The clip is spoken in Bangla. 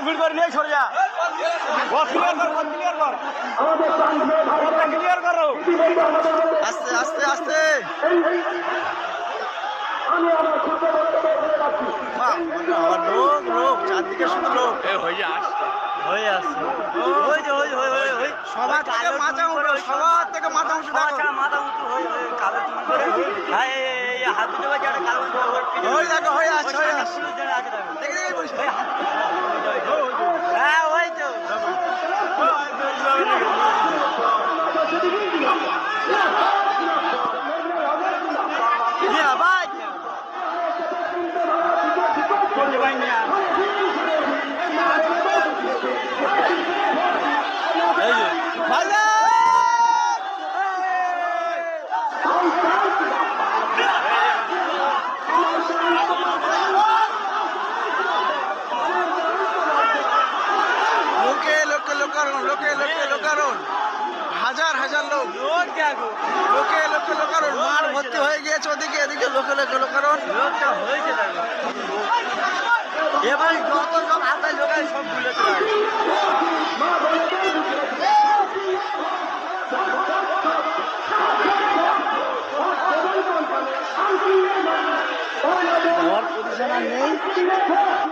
ভিড় করে নিয়ে সরে যা বস ক্লিয়ার কর বস ক্লিয়ার কর ক্লিয়ার করো আস্তে আস্তে আস্তে আবার লোক লোক চারদিকে শুধু লোক হয়ে আস হয়ে আসছে ওই যে ওই ওই ওই ওই সবার থেকে মাথা উঠো সবার থেকে মাথা উঠো মাথা উঁচু হয়ে হয়ে কালো চুল করে হ্যাঁ এই, হাত দুটো বাজে একটা কালো করে পিঠে- ওই দেখো হয়ে আসছে হয়ে ওই আসছে সামনে সিঁড়ি আছে দেখো। দেখে দেখে বসে হাত- হ্যাঁ ওই তো নিয়ে আবার বলতে পারি না এই যে ভালো লোকে লোকে লোকারণ লোকে লোকে লোকারণ হাজার হাজার লোক। লোক লোকে লোকে লোকারণ। মার ভর্তি হয়ে গিয়েছে ওদিকে এদিকে। লোকে লোকে লোকারণ। এবং যতজন আতাই লোকাই সব ভুলে আমার নেই